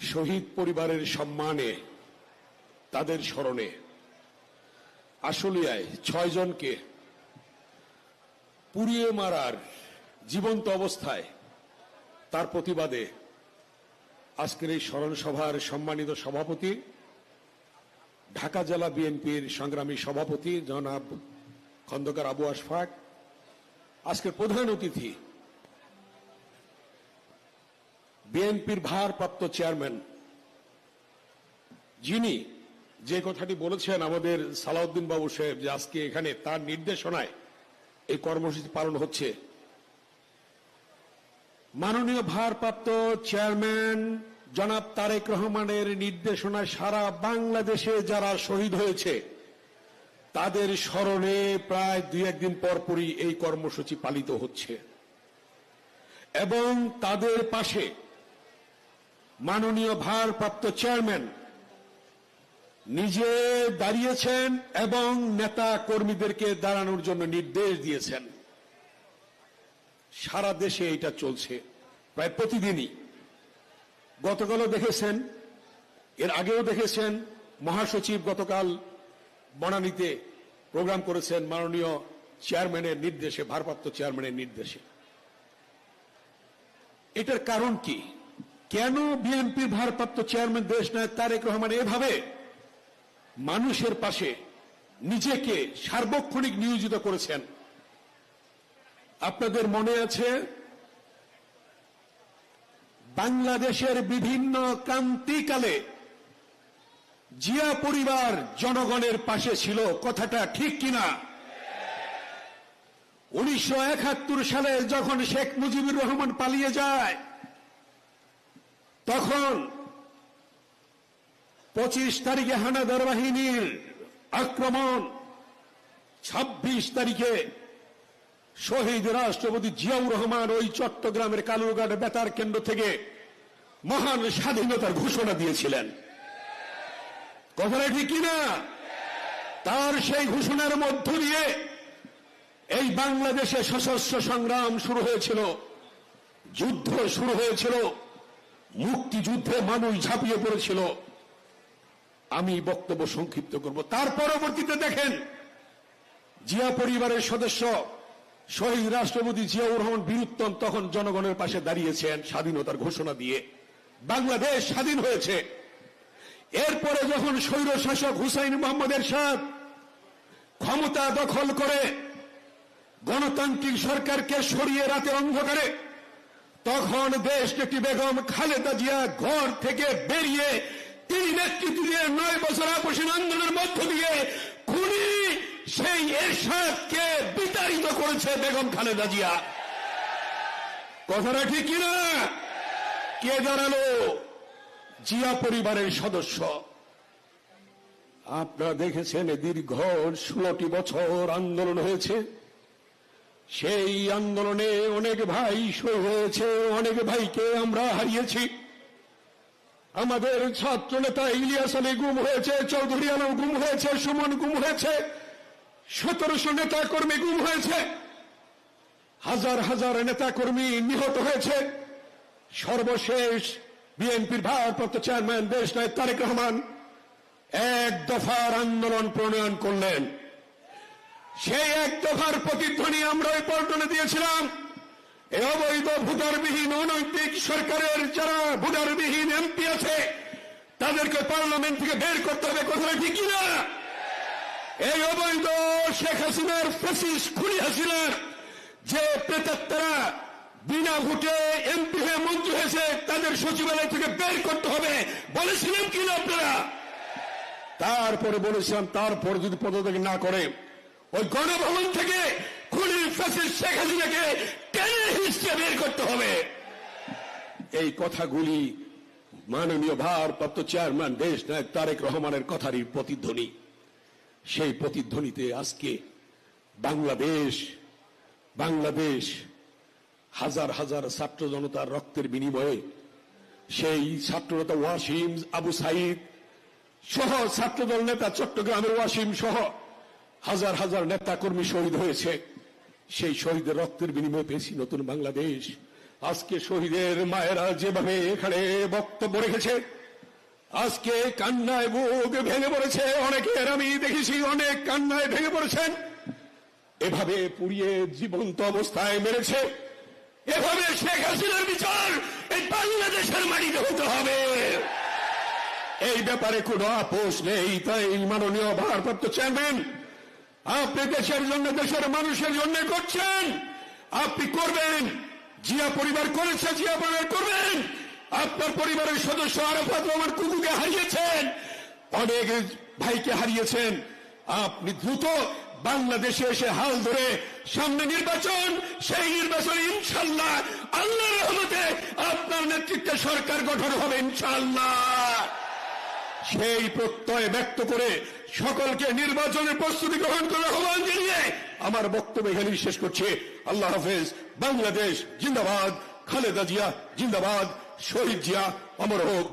শহীদ পরিবারের সম্মানে, তাদের স্মরণে। আশুলিয়ায় ছয় জনকে পুড়িয়ে মারার জীবন্ত অবস্থায় তার প্রতিবাদে আজকের এই স্মরণ সভার সম্মানিত সভাপতি, ঢাকা জেলা বিএনপির সংগ্রামী সভাপতি জনাব খন্দকার আবু আশফাক, আজকের প্রধান অতিথি বিএনপির ভারপ্রাপ্ত চেয়ারম্যান, যিনি যে কথাটি বলেছেন আমাদের সালাউদ্দিন বাবু সাহেব যে আজকে এখানে তার নির্দেশনায় এই কর্মসূচি পালন হচ্ছে। মাননীয় ভারপ্রাপ্ত চেয়ারম্যান জনাব তারেক রহমানের নির্দেশনায় সারা বাংলাদেশে যারা শহীদ হয়েছে, তাদের স্মরণে প্রায় দুই একদিন পরপরই এই কর্মসূচি পালিত হচ্ছে। এবং তাদের পাশে মাননীয় ভারপ্রাপ্ত চেয়ারম্যান নিজে দাঁড়িয়েছেন এবং নেতা কর্মীদেরকে দাঁড়ানোর জন্য নির্দেশ দিয়েছেন। সারা দেশে এটা চলছে। প্রায় প্রতিদিনই। গতকালও দেখেছেন, এর আগেও দেখেছেন, মহাসচিব গতকাল বনানীতে প্রোগ্রাম করেছেন মাননীয় চেয়ারম্যানের নির্দেশে, ভারপ্রাপ্ত চেয়ারম্যানের নির্দেশে। এটার কারণ কি? কেন বিএনপির ভারপ্রাপ্ত চেয়ারম্যান দেশ নায়ক তারেক রহমান এভাবে মানুষের পাশে নিজেকে সার্বক্ষণিক নিয়োজিত করেছেন? আপনাদের মনে আছে বাংলাদেশের বিভিন্ন ক্রান্তিকালে জিয়া পরিবার জনগণের পাশে ছিল, কথাটা ঠিক কিনা? উনিশশো একাত্তর সালে যখন শেখ মুজিবুর রহমান পালিয়ে যায় তখন পঁচিশ তারিখে হানাদার বাহিনীর আক্রমণ, ছাব্বিশ তারিখে শহীদ রাষ্ট্রপতি জিয়াউর রহমান ওই চট্টগ্রামের কালুরঘাট বেতার কেন্দ্র থেকে মহান স্বাধীনতার ঘোষণা দিয়েছিলেন। কথাটা ঠিক কিনা তার সেই ঘোষণার মধ্য দিয়ে এই বাংলাদেশে সশস্ত্র সংগ্রাম শুরু হয়েছিল, যুদ্ধ শুরু হয়েছিল। মুক্তিযুদ্ধে মানুষ ঝাঁপিয়ে পড়েছিল। আমি বক্তব্য সংক্ষিপ্ত করব। তার পরবর্তীতে দেখেন, জিয়া পরিবারের সদস্য শহীদ রাষ্ট্রপতি জিয়াউর রহমান বীরুত্তম তখন জনগণের পাশে দাঁড়িয়েছেন স্বাধীনতার ঘোষণা দিয়ে। বাংলাদেশ স্বাধীন হয়েছে। এরপরে যখন স্বৈর শাসক হুসাইন মোহাম্মদ এরশাদ ক্ষমতা দখল করে গণতান্ত্রিক সরকারকে সরিয়ে রাতে অন্ধকারে তখন দেশ একটি বেগম খালেদা জিয়া ঘর থেকে বেরিয়ে তিনি নেতৃত্ব দিয়ে নয় বছর আপসীন আন্দোলনের মধ্য দিয়ে খুনি সেই এরশাদকে বিতাড়িত করেছে বেগম খালেদা জিয়া। কথাটা ঠিক কিনা? কে দাঁড়াল জিয়া পরিবারের সদস্য। আপনারা দেখেছেন দীর্ঘ ষোলোটি বছর আন্দোলন হয়েছে। সেই আন্দোলনে অনেক ভাই শহীদ হয়েছে, অনেক ভাইকে আমরা হারিয়েছি। আমাদের ছাত্র নেতা ইলিয়াস আলী গুম হয়েছে, চৌধুরী আলম গুম হয়েছে, সুমন গুম হয়েছে, সতেরোশো নেতা কর্মী গুম হয়েছে। হাজার হাজার নেতা কর্মী নিহত হয়েছে। সর্বশেষ বিএনপির ভারপ্রাপ্ত চেয়ারম্যান দেশ নায়ক তারেক রহমান এক দফার আন্দোলন প্রণয়ন করলেন। সেই এক দফার প্রতিধ্বনি আমরা ওই পল্টনে দিয়েছিলাম। এই অবৈধ ভোটারবিহীন অনৈতিক সরকারের যারা ভোটারবিহীন এমপি আছে, তাদেরকে পার্লামেন্ট থেকে বের করতে হবে, কথাটা ঠিক কিনা এই অবৈধ শেখ হাসিনার ফেসিস খুনি হাসিনার যে প্রেতাত্মারা বিনা ভোটে এমপি হয়ে মন্ত্রী হয়েছে, তাদের সচিবালয় থেকে বের করতে হবে। বলেছিলেন কিনা আপনারা? তারপরে বলেছিলাম, তারপর যদি পদত্যাগ না করে ওই গণভবন থেকে খুনির ফেসিস শেখ হাসিনাকে টেনে হিসেবে বের করতে হবে। এই কথাগুলি মাননীয় ভারপ্রাপ্ত চেয়ারম্যান, দেশ নায়ক তারেক রহমানের কথারই প্রতিধ্বনি। সেই প্রতিধ্বনিতে আজকে বাংলাদেশ বাংলাদেশ হাজার হাজার ছাত্র জনতার রক্তের বিনিময়ে সেই ছাত্রনেতা ওয়াসিম আবু সাইদ সহ ছাত্রদল নেতা চট্টগ্রামের ওয়াসিম সহ হাজার হাজার নেতা কর্মী শহীদ হয়েছে। সেই শহীদের রক্তের বিনিময়ে পেয়েছি নতুন বাংলাদেশ। আজকে শহীদের মায়েরা যেভাবে এখানে বক্তব্য রেখেছে, আজকে কান্নায় বুক ভেঙে পড়েছে অনেকের। আমি দেখেছি অনেক কান্নায় ভেঙে পড়েছেন। এভাবে পুড়িয়ে জীবন্ত অবস্থায় মেরেছে। এভাবে শেখ হাসিনার বিচার এই বাংলাদেশের মাটিতে হতে হবে। এই ব্যাপারে কোনো আপোষ নেই, তাই মাননীয় ভারপ্রাপ্ত চেয়ারম্যান আপনি দেশের জন্য, দেশের মানুষের জন্য করছেন। আপনি করবেন। জিয়া পরিবার করেছে, জিয়া পরিবার করবেন। আপনার পরিবারের সদস্য আরাফাত রহমান কুকুকে হারিয়েছেন। অনেক ভাইকে হারিয়েছেন। আপনি দ্রুত বাংলাদেশে এসে হাল ধরে সামনে নির্বাচন। সেই নির্বাচনে ইনশাল্লাহ আল্লাহ রহমতে আপনার নেতৃত্বে সরকার গঠন হবে ইনশাল্লাহ সেই প্রত্যয় ব্যক্ত করে সকলকে নির্বাচনের প্রস্তুতি গ্রহণ করে আহ্বান জানিয়ে আমার বক্তব্য এখানে শেষ করছে। আল্লাহ হাফেজ। বাংলাদেশ জিন্দাবাদ। খালেদা জিয়া জিন্দাবাদ। শহীদ জিয়া অমর হোক।